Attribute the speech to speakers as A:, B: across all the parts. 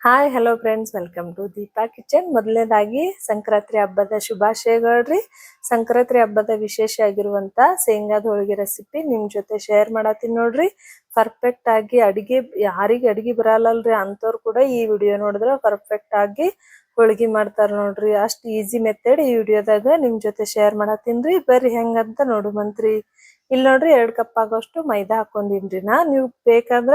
A: Hi hello friends welcome to Deepa kitchen ಮೊದಲನೇದಾಗಿ ಸಂಕ್ರಾಂತಿ ಹಬ್ಬದ ಶುಭಾಶಯಗಳ್ರಿ. ಸಂಕ್ರಾಂತಿ ಹಬ್ಬದ ವಿಶೇಷ ಆಗಿರುವಂತ ಶೇಂಗಾದ ಹೋಳಿಗೆ ರೆಸಿಪಿ ನಿಮ್ ಜೊತೆ ಶೇರ್ ಮಾಡತ್ತೀನಿ ನೋಡ್ರಿ. ಪರ್ಫೆಕ್ಟ್ ಆಗಿ ಅಡಿಗೆ, ಯಾರಿಗೆ ಅಡಿಗೆ ಬರಲ್ಲಲ್ರಿ ಅಂತವ್ರು ಕೂಡ ಈ ವಿಡಿಯೋ ನೋಡಿದ್ರೆ ಪರ್ಫೆಕ್ಟ್ ಆಗಿ ಹೋಳಿಗೆ ಮಾಡ್ತಾರ ನೋಡ್ರಿ. ಅಷ್ಟು ಈಸಿ ಮೆಥಡ್ ಈ ವಿಡಿಯೋದಾಗ ನಿಮ್ ಜೊತೆ ಶೇರ್ ಮಾಡತ್ತೀನ್ರಿ ಬರ್ರಿ ಹೆಂಗಂತ ನೋಡುವಂತ್ರಿ ಇಲ್ಲಿ ನೋಡ್ರಿ ಎರಡ್ ಕಪ್ ಆಗೋಷ್ಟು ಮೈದಾ ಹಾಕೊಂಡಿನ್ರಿ. ನಾ ನೀವು ಬೇಕಂದ್ರ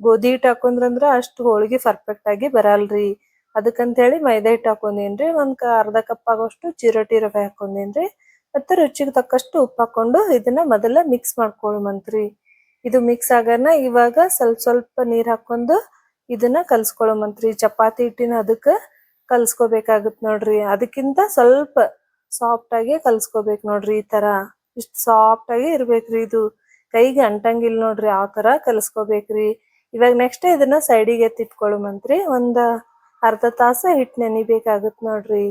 A: ಗೋಧಿ ಹಿಟ್ಟು ಹಾಕೊಂಡ್ರಂದ್ರ ಅಷ್ಟು ಹೋಳಿಗೆ ಪರ್ಫೆಕ್ಟ್ ಆಗಿ ಬರಲ್ರಿ. ಅದಕ್ಕಂತ ಹೇಳಿ ಮೈದಾ ಹಿಟ್ಟು ಹಾಕೊಂಡಿನ್ರಿ. ಒಂದ್ ಅರ್ಧ ಕಪ್ ಆಗೋಷ್ಟು ಚಿರೋಟಿ ರವೆ ಹಾಕೊಂಡಿನ್ರಿ. ಮತ್ತೆ ರುಚಿಗೆ ತಕ್ಕಷ್ಟು ಉಪ್ಪು ಹಾಕೊಂಡು ಇದನ್ನ ಮೊದಲ ಮಿಕ್ಸ್ ಮಾಡ್ಕೊಳ್ಳುವಂತ್ರಿ ಇದು ಮಿಕ್ಸ್ ಆಗನ ಇವಾಗ ಸ್ವಲ್ಪ ಸ್ವಲ್ಪ ನೀರ್ ಹಾಕೊಂಡು ಇದನ್ನ ಕಲ್ಸ್ಕೊಳ್ಳುವಂತ್ರಿ ಚಪಾತಿ ಹಿಟ್ಟಿನ ಅದಕ್ಕ ಕಲ್ಸ್ಕೊಬೇಕಾಗತ್ ನೋಡ್ರಿ. ಅದಕ್ಕಿಂತ ಸ್ವಲ್ಪ ಸಾಫ್ಟ್ ಆಗಿ ಕಲ್ಸ್ಕೊಬೇಕು ನೋಡ್ರಿ ಈ ತರ. ಇಷ್ಟ ಸಾಫ್ಟ್ ಆಗಿ ಇರ್ಬೇಕ್ರಿ ಇದು. ಕೈಗೆ ಅಂಟಂಗಿಲ್ಲ ನೋಡ್ರಿ, ಆ ತರ ಕಲಸ್ಕೋಬೇಕ್ರಿ. ಇವಾಗ ನೆಕ್ಸ್ಟ್ ಇದನ್ನ ಸೈಡಿಗೆ ಎತ್ತಿಟ್ಕೊಳ್ಳುವಂತ್ರಿ ಒಂದ ಅರ್ಧ ತಾಸ ಹಿಟ್ ನೆನಿಬೇಕಾಗತ್ ನೋಡ್ರಿ.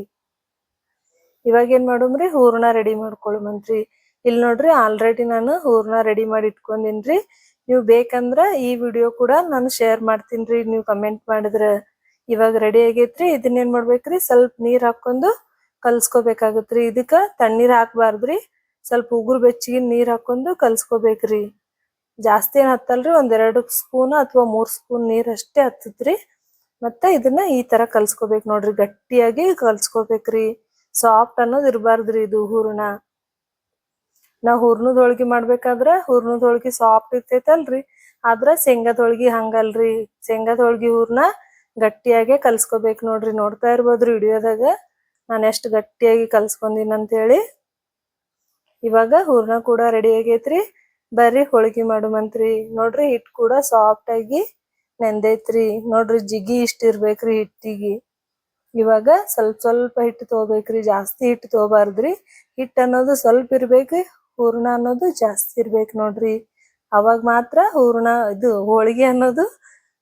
A: ಇವಾಗ ಏನ್ ಮಾಡುಮ್ರಿ, ಹೂರ್ಣ ರೆಡಿ ಮಾಡ್ಕೊಳ್ಳುವಂತ್ರಿ ಇಲ್ಲಿ ನೋಡ್ರಿ ಆಲ್ರೆಡಿ ನಾನು ಹೂರ್ಣ ರೆಡಿ ಮಾಡಿ ಇಟ್ಕೊಂಡಿನ್ರಿ. ನೀವು ಬೇಕಂದ್ರ ಈ ವಿಡಿಯೋ ಕೂಡ ನಾನು ಶೇರ್ ಮಾಡ್ತೀನ್ರಿ, ನೀವು ಕಮೆಂಟ್ ಮಾಡಿದ್ರ. ಇವಾಗ ರೆಡಿ ಆಗೈತ್ರಿ ಇದನ್ನ ಏನ್ ಮಾಡ್ಬೇಕ್ರಿ, ಸ್ವಲ್ಪ ನೀರ್ ಹಾಕೊಂಡು ಕಲ್ಸ್ಕೊಬೇಕಾಗತ್ರಿ. ಇದಕ್ಕ ತಣ್ಣೀರ್ ಹಾಕ್ಬಾರ್ದ್ರಿ. ಸ್ವಲ್ಪ ಉಗುರು ಬೆಚ್ಚಗಿನ ನೀರ್ ಹಾಕೊಂಡು ಕಲ್ಸ್ಕೊಬೇಕ್ರಿ. ಜಾಸ್ತಿ ಏನ್ ಹತ್ತಲ್ರಿ? ಒಂದೆರಡು ಸ್ಪೂನ್ ಅಥವಾ ಮೂರು ಸ್ಪೂನ್ ನೀರ್ ಅಷ್ಟೇ ಹತ್ತತ್ರಿ ಮತ್ತೆ ಇದನ್ನ ಈ ತರ ಕಲ್ಸ್ಕೋಬೇಕು ನೋಡ್ರಿ. ಗಟ್ಟಿಯಾಗಿ ಕಲ್ಸ್ಕೋಬೇಕ್ರಿ. ಸಾಫ್ಟ್ ಅನ್ನೋದು ಇರಬಾರ್ದ್ರಿ ಇದು ಹೂರ್ಣ. ನಾವ್ ಹೂರ್ಣದ ಹೋಳ್ಗಿ ಮಾಡ್ಬೇಕಾದ್ರೆ ಹೂರ್ಣದ ಹೋಳ್ಗಿ ಸಾಫ್ಟ್ ಇರ್ತೈತಲ್ರಿ. ಆದ್ರ ಶೇಂಗಾದ ಹೋಳ್ಗಿ ಹಂಗಲ್ರಿ. ಶೇಂಗಾದ ಹೋಳ್ಗಿ ಹೂರ್ಣ ಗಟ್ಟಿಯಾಗೆ ಕಲ್ಸ್ಕೋಬೇಕು ನೋಡ್ರಿ. ನೋಡ್ತಾ ಇರ್ಬೋದ್ರಿ ವಿಡಿಯೋದಾಗ. ನಾನು ಎಷ್ಟು ಗಟ್ಟಿಯಾಗಿ ಕಲ್ಸ್ಕೊಂದಿನ ಅಂತ ಹೇಳಿ ಇವಾಗ ಹೂರ್ಣ ಕೂಡ ರೆಡಿ ಆಗೈತ್ರಿ. ಬರ್ರಿ ಹೋಳ್ಗಿ ಮಾಡುಮಂತ್ರಿ ನೋಡ್ರಿ ಹಿಟ್ ಕೂಡ ಸಾಫ್ಟ್ ಆಗಿ ನೆಂದೈತ್ರಿ. ನೋಡ್ರಿ ಜಿಗಿ ಇಷ್ಟ ಇರ್ಬೇಕ್ರಿ ಹಿಟ್ಟಿಗೆ. ಇವಾಗ ಸ್ವಲ್ಪ ಸ್ವಲ್ಪ ಹಿಟ್ಟು ತಗೋಬೇಕ್ರಿ. ಜಾಸ್ತಿ ಹಿಟ್ಟು ತಗೋಬಾರ್ದ್ರಿ. ಹಿಟ್ ಅನ್ನೋದು ಸ್ವಲ್ಪ ಇರ್ಬೇಕ್ರಿ, ಹೂರ್ಣ ಅನ್ನೋದು ಜಾಸ್ತಿ ಇರ್ಬೇಕು ನೋಡ್ರಿ. ಅವಾಗ ಮಾತ್ರ ಹೂರ್ಣ ಇದು ಹೋಳಿಗೆ ಅನ್ನೋದು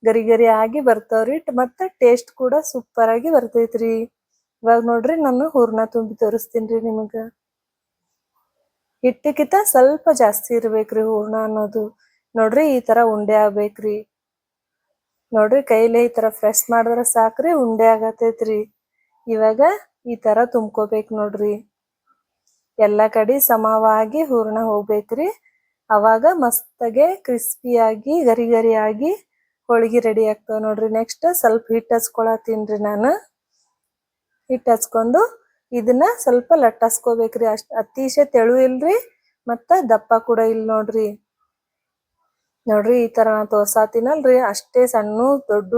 A: ಗರಿ ಗರಿ ಆಗಿ ಬರ್ತಾವ್ರಿ. ಮತ್ತೆ ಟೇಸ್ಟ್ ಕೂಡ ಸೂಪರ್ ಆಗಿ ಬರ್ತೈತ್ರಿ. ಇವಾಗ ನೋಡ್ರಿ ನಾನು ಹೂರ್ಣ ತುಂಬಿ ತೋರಿಸ್ತೀನ್ರಿ ನಿಮಗ. ಹಿಟ್ಟಕ್ಕಿಂತ ಸ್ವಲ್ಪ ಜಾಸ್ತಿ ಇರ್ಬೇಕ್ರಿ ಹೂರ್ಣ ಅನ್ನೋದು. ನೋಡ್ರಿ ಈ ತರ ಉಂಡೆ ಆಗ್ಬೇಕ್ರಿ. ನೋಡ್ರಿ ಕೈಲೇ ಈ ತರ ಫ್ರೆಶ್ ಮಾಡಿದ್ರೆ ಸಾಕ್ರಿ, ಉಂಡೆ ಆಗತೈತ್ರಿ. ಇವಾಗ ಈ ತರ ತುಂಬ್ಕೋಬೇಕು ನೋಡ್ರಿ. ಎಲ್ಲ ಕಡೆ ಸಮವಾಗಿ ಹೂರ್ಣ ಹೋಗ್ಬೇಕ್ರಿ. ಅವಾಗ ಮಸ್ತಾಗೆ ಕ್ರಿಸ್ಪಿಯಾಗಿ ಗರಿ ಗರಿ ಆಗಿ ಹೋಳಿಗೆ ರೆಡಿ ಆಗ್ತಾವ ನೋಡ್ರಿ. ನೆಕ್ಸ್ಟ್ ಸ್ವಲ್ಪ ಹಿಟ್ಟು ಹಚ್ಕೊಳತೀನ್ರಿ ನಾನು. ಹಿಟ್ಟು ಹಚ್ಕೊಂಡು ಇದನ್ನ ಸ್ವಲ್ಪ ಲಟ್ಟಸ್ಕೋಬೇಕ್ರಿ. ಅಷ್ಟ್ ಅತಿಶಯ ತೆಳು ಇಲ್ರಿ, ಮತ್ತ ದಪ್ಪ ಕೂಡ ಇಲ್ ನೋಡ್ರಿ. ನೋಡ್ರಿ, ಈ ತರ ನಾ ತೋರ್ಸಾತಿನಲ್ರಿ. ಅಷ್ಟೇ ಸಣ್ಣ, ದೊಡ್ಡ,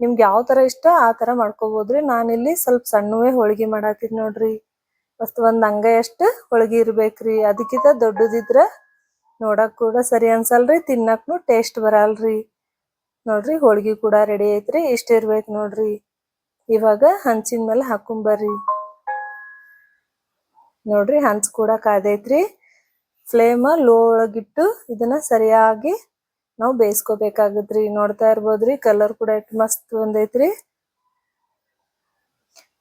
A: ನಿಮ್ಗೆ ಯಾವ ತರ ಇಷ್ಟ ಆ ತರ ಮಾಡ್ಕೋಬಹುದ್ರಿ ನಾನಿಲ್ಲಿ ಸ್ವಲ್ಪ ಸಣ್ಣವೇ ಹೋಳಿಗೆ ಮಾಡಾತೀನಿ ನೋಡ್ರಿ. ಮಸ್ತ್ ಒಂದ್ ಅಂಗೈಯಷ್ಟು ಹೋಳಿಗೆ ಇರ್ಬೇಕ್ರಿ. ಅದಕ್ಕಿಂತ ದೊಡ್ಡದಿದ್ರ ನೋಡಕ್ ಕೂಡ ಸರಿ ಅನ್ಸಲ್ರಿ. ತಿನ್ನಕ್ನು ಟೇಸ್ಟ್ ಬರಲ್ರಿ. ನೋಡ್ರಿ, ಹೋಳಿಗೆ ಕೂಡ ರೆಡಿ ಐತ್ರಿ. ಇಷ್ಟ ಇರ್ಬೇಕು ನೋಡ್ರಿ. ಇವಾಗ ಹಂಚಿನ ಮೇಲೆ ಹಾಕೊಂಬರ್ರಿ ನೋಡ್ರಿ ಹಂಚ್ ಕೂಡ ಕಾದೈತ್ರಿ. ಫ್ಲೇಮ್ ಲೋ ಒಳಗಿಟ್ಟು ಇದನ್ನ ಸರಿಯಾಗಿ ನಾವು ಬೇಯಿಸ್ಕೋಬೇಕಾಗತ್ರಿ. ನೋಡ್ತಾ ಇರ್ಬೋದ್ರಿ ಕಲರ್ ಕೂಡ ಇಟ್ಟು ಮಸ್ತ್ ಬಂದೈತ್ರಿ.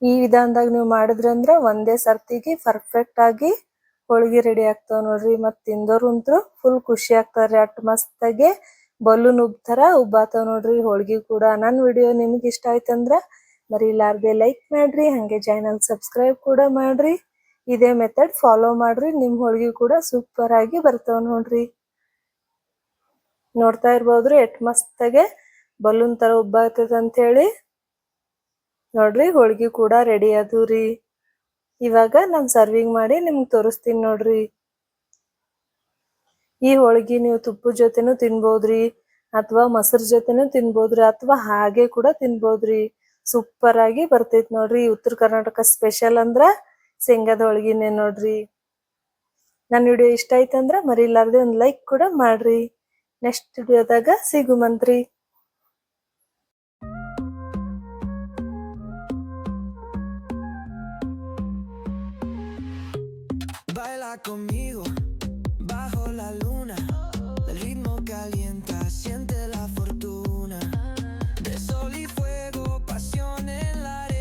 A: ಈ ವಿಧಾನದಾಗ ನೀವು ಮಾಡಿದ್ರಂದ್ರ ಒಂದೇ ಸರ್ತಿಗೆ ಪರ್ಫೆಕ್ಟ್ ಆಗಿ ಹೋಳಿಗೆ ರೆಡಿ ಆಗ್ತಾವ ನೋಡ್ರಿ. ಮತ್ ಅಂತೂ ಫುಲ್ ಖುಷಿ ಆಗ್ತಾರ್ರಿ ಅಟ್ ಮಸ್ತ್ ಆಗಿ ಬಲೂನ್ ಉಬ್ತಾರ ಉಬ್ಬಾತಾವ್ ನೋಡ್ರಿ ಹೋಳಿಗೆ ಕೂಡ. ನನ್ನ ವಿಡಿಯೋ ನಿಮ್ಗೆ ಇಷ್ಟ ಆಯ್ತಂದ್ರ ಮರಿಲಾರ್ದೆ ಲೈಕ್ ಮಾಡ್ರಿ, ಹಂಗೆ ಚಾನಲ್ ಸಬ್ಸ್ಕ್ರೈಬ್ ಕೂಡ ಮಾಡ್ರಿ. ಇದೇ ಮೆಥಡ್ ಫಾಲೋ ಮಾಡ್ರಿ ನಿಮ್ಮ ಹೋಳಿಗೆ ಕೂಡ ಸೂಪರ್ ಆಗಿ ಬರ್ತಾವ ನೋಡ್ರಿ. ನೋಡ್ತಾ ಇರ್ಬೋದ್ರಿ, ಎಟ್ ಮಸ್ತಾಗೆ ಬಲೂನ್ ತರ ಉಬ್ಬಾಗ್ತದ ಅಂತ ಹೇಳಿ ನೋಡ್ರಿ, ಹೋಳಿಗೆ ಕೂಡ ರೆಡಿ ಆದ್ವು ಇವಾಗ ನಾನ್ ಸರ್ವಿಂಗ್ ಮಾಡಿ ನಿಮ್ಗೆ ತೋರಿಸ್ತೀನಿ ನೋಡ್ರಿ. ಈ ಹೋಳಿಗೆ ನೀವು ತುಪ್ಪದ ಜೊತೆನೂ ತಿನ್ಬೋದ್ರಿ, ಅಥವಾ ಮೊಸರು ಜೊತೆನೂ ತಿನ್ಬೋದ್ರಿ, ಅಥವಾ ಹಾಗೆ ಕೂಡ ತಿನ್ಬೋದ್ರಿ. ಸೂಪರ್ ಆಗಿ ಬರ್ತೈತ್ ನೋಡ್ರಿ. ಉತ್ತರ ಕರ್ನಾಟಕ ಸ್ಪೆಷಲ್ ಅಂದ್ರ ಶೇಂಗಾದ ಹೋಳ್ಗಿನೇ ನೋಡ್ರಿ. ನನ್ನ ವಿಡಿಯೋ ಇಷ್ಟ ಆಯ್ತಂದ್ರ ಮರಿಲಾರ್ದೆ ಒಂದು ಲೈಕ್ ಕೂಡ ಮಾಡ್ರಿ. ನೆಕ್ಸ್ಟ್ ವಿಡಿಯೋದಾಗ ಸಿಗುಮಂತ್ರಿ
B: Baila conmigo.